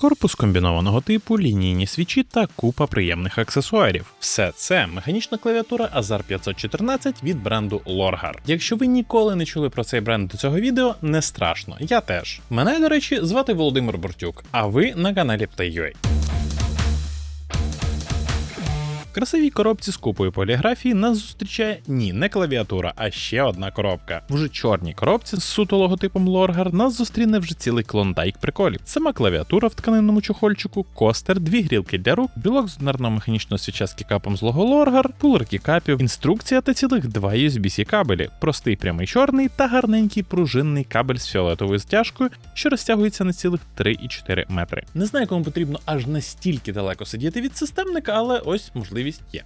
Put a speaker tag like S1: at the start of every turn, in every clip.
S1: корпус комбінованого типу, лінійні свічі та купа приємних аксесуарів. Все це механічна клавіатура Azar 514 від бренду Lorgar. Якщо ви ніколи не чули про цей бренд до цього відео, не страшно, я теж. Мене, до речі, звати Володимир Бортюк, а ви на каналі Play.ua. красивій коробці з купою поліграфії нас зустрічає ні, не клавіатура, а ще одна коробка. В уже чорній коробці з суто логотипом Лоргар нас зустріне вже цілий клондайк приколів. Сама клавіатура в тканинному чохольчику, костер, дві грілки для рук, білок з одинарного механічного свіча з кікапом з лого Лоргар, пулер кікапів, інструкція та цілих два USB-C кабелі, простий прямий чорний та гарненький пружинний кабель з фіолетовою стяжкою, що розтягується на цілих 3,4 метри. Не знаю, кому потрібно аж настільки далеко сидіти від системника, але ось можливість є.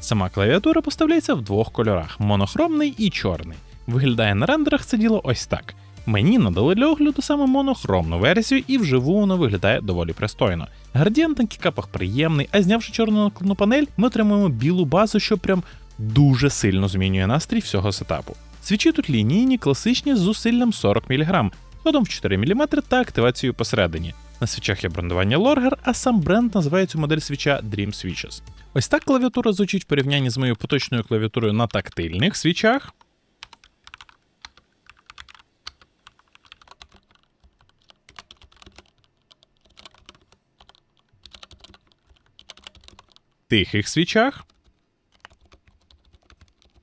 S1: Сама клавіатура поставляється в двох кольорах: монохромний і чорний. Виглядає на рендерах це діло ось так. Мені надали для огляду саме монохромну версію, і вживу воно виглядає доволі пристойно. Градієнт на кікапах приємний, а знявши чорну накладну панель, ми отримуємо білу базу, що прям дуже сильно змінює настрій всього сетапу. Свічі тут лінійні, класичні з зусиллям 40 мг, ходом в 4 мм та активацією посередині. На свічах є брендування Lorgar, а сам бренд називає цю модель свіча Dream Switches. Ось так клавіатура звучить в порівнянні з моєю поточною клавіатурою на тактильних свічах. Тихих свічах.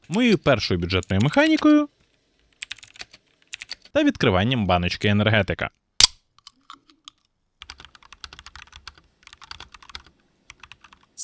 S1: Моєю першою бюджетною механікою та відкриванням баночки енергетика.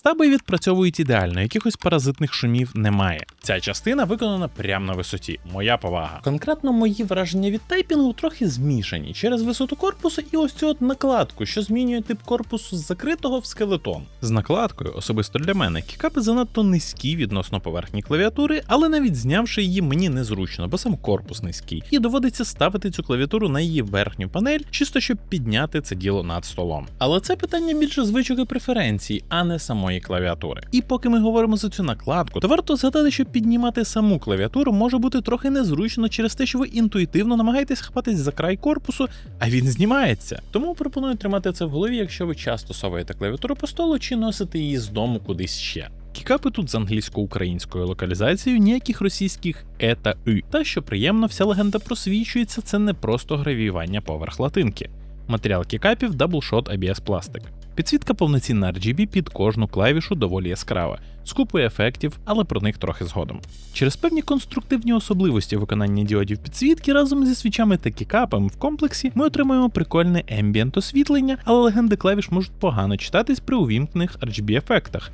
S1: Стаби відпрацьовують ідеально, якихось паразитних шумів немає. Ця частина виконана прямо на висоті. Моя повага. Конкретно мої враження від тайпінгу трохи змішані через висоту корпусу і ось цю от накладку, що змінює тип корпусу з закритого в скелетон. З накладкою, особисто для мене, кікапи занадто низькі відносно поверхні клавіатури, але навіть знявши її, мені незручно, бо сам корпус низький, і доводиться ставити цю клавіатуру на її верхню панель, чисто щоб підняти це діло над столом. Але це питання більше звичок і преференцій, а не самої клавіатури. І поки ми говоримо за цю накладку, то варто згадати, що піднімати саму клавіатуру може бути трохи незручно через те, що ви інтуїтивно намагаєтесь хапатись за край корпусу, а він знімається. Тому пропоную тримати це в голові, якщо ви часто соваєте клавіатуру по столу чи носите її з дому кудись ще. Кікапи тут з англійсько-українською локалізацією, ніяких російських е та «ü». Та що приємно, вся легенда просвічується, це не просто гравіювання поверх латинки. Матеріал кікапів Double Shot ABS пластик. Підсвітка повноцінна RGB під кожну клавішу доволі яскрава, з купою ефектів, але про них трохи згодом. Через певні конструктивні особливості виконання діодів підсвітки разом зі свічами та кікапами в комплексі ми отримуємо прикольне ембієнт освітлення, але легенди клавіш можуть погано читатись при увімкнених RGB ефектах.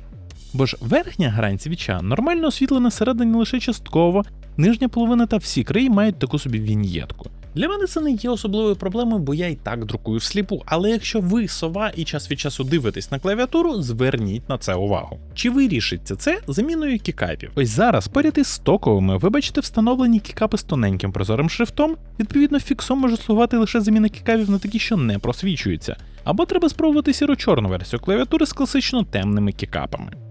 S1: Бо ж верхня грань свіча нормально освітлена всередині лише частково, нижня половина та всі краї мають таку собі віньєтку. Для мене це не є особливою проблемою, бо я і так друкую всліпу. Але якщо ви сова і час від часу дивитесь на клавіатуру, зверніть на це увагу. Чи вирішиться це заміною кікапів? Ось зараз поряд із стоковими ви бачите встановлені кікапи з тоненьким прозорим шрифтом. Відповідно, фіксом може слугувати лише заміна кікапів на такі, що не просвічуються. Або треба спробувати сіро-чорну версію клавіатури з класично темними кікапами.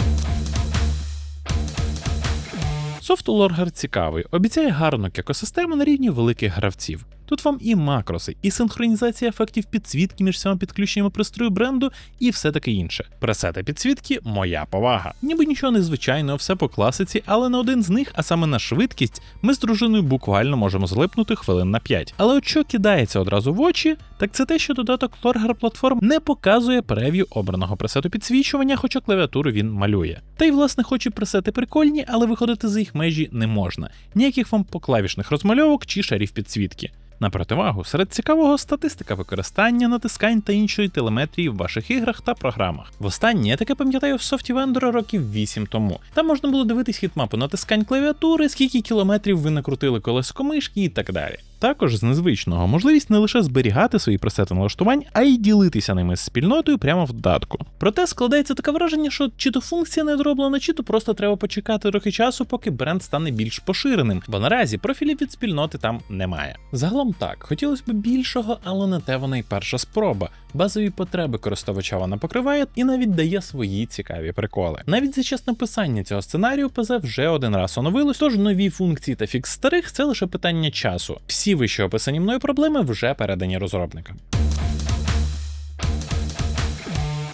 S1: Софт у Лоргар цікавий, обіцяє гарну екосистему на рівні великих гравців. Тут вам і макроси, і синхронізація ефектів підсвітки між всіма підключеннями пристрою бренду, і все таке інше. Пресети підсвітки моя повага. Ніби нічого незвичайного, все по класиці, але на один з них, а саме на швидкість, ми з дружиною буквально можемо залипнути хвилин на 5. Але от що кидається одразу в очі, так це те, що додаток Lorgar Platform не показує прев'ю обраного пресету підсвічування, хоча клавіатуру він малює. Та й власне, хоч і пресети прикольні, але виходити за їх межі не можна. Ніяких вам поклавішних розмальовок чи шарів підсвітки. На противагу, серед цікавого статистика використання натискань та іншої телеметрії в ваших іграх та програмах. Востаннє я таке пам'ятаю в софті вендора років 8 тому. Там можна було дивитись хітмапу натискань клавіатури, скільки кілометрів ви накрутили колесо мишки і так далі. Також з незвичного можливість не лише зберігати свої пресети налаштувань, а й ділитися ними з спільнотою прямо в додатку. Проте складається таке враження, що чи то функція не зроблена, чи то просто треба почекати трохи часу, поки бренд стане більш поширеним, бо наразі профілів від спільноти там немає. Загалом так, хотілося б більшого, але не те вона й перша спроба, базові потреби користувача вона покриває і навіть дає свої цікаві приколи. Навіть за час написання цього сценарію ПЗ вже один раз оновилось, тож нові функції та фікс старих це лише питання часу. Всі вище описані мною проблеми вже передані розробникам.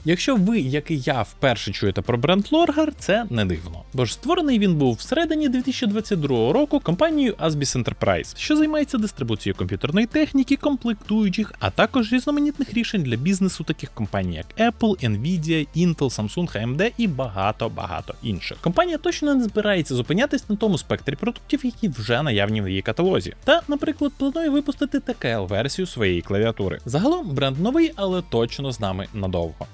S1: Якщо ви, як і я, вперше чуєте про бренд Lorgar, це не дивно. Бо ж створений він був всередині 2022 року компанією Asbis Enterprise, що займається дистрибуцією комп'ютерної техніки, комплектуючих, а також різноманітних рішень для бізнесу таких компаній, як Apple, Nvidia, Intel, Samsung, AMD і багато-багато інших. Компанія точно не збирається зупинятись на тому спектрі продуктів, які вже наявні в її каталозі. Та, наприклад, планує випустити ТКЛ-версію своєї клавіатури. Загалом бренд новий, але точно з нами надовго.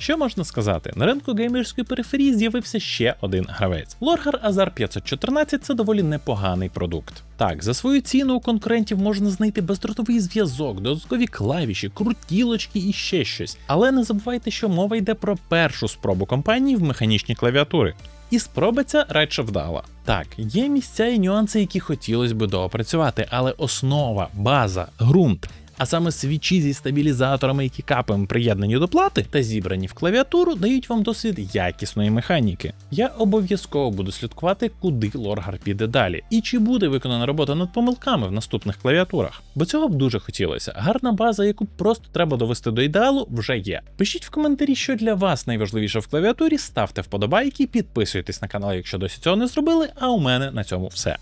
S1: Що можна сказати? На ринку геймерської периферії з'явився ще один гравець. Lorgar Azar 514 це доволі непоганий продукт. Так, за свою ціну у конкурентів можна знайти бездротовий зв'язок, додаткові клавіші, крутілочки і ще щось. Але не забувайте, що мова йде про першу спробу компанії в механічні клавіатури. І спроба ця радше вдала. Так, є місця і нюанси, які хотілося би доопрацювати, але основа, база, ґрунт а саме свічі зі стабілізаторами і кікапами приєднані до плати та зібрані в клавіатуру, дають вам досвід якісної механіки. Я обов'язково буду слідкувати, куди Лоргар піде далі, і чи буде виконана робота над помилками в наступних клавіатурах. Бо цього б дуже хотілося. Гарна база, яку просто треба довести до ідеалу, вже є. Пишіть в коментарі, що для вас найважливіше в клавіатурі, ставте вподобайки, підписуйтесь на канал, якщо досі цього не зробили. А у мене на цьому все.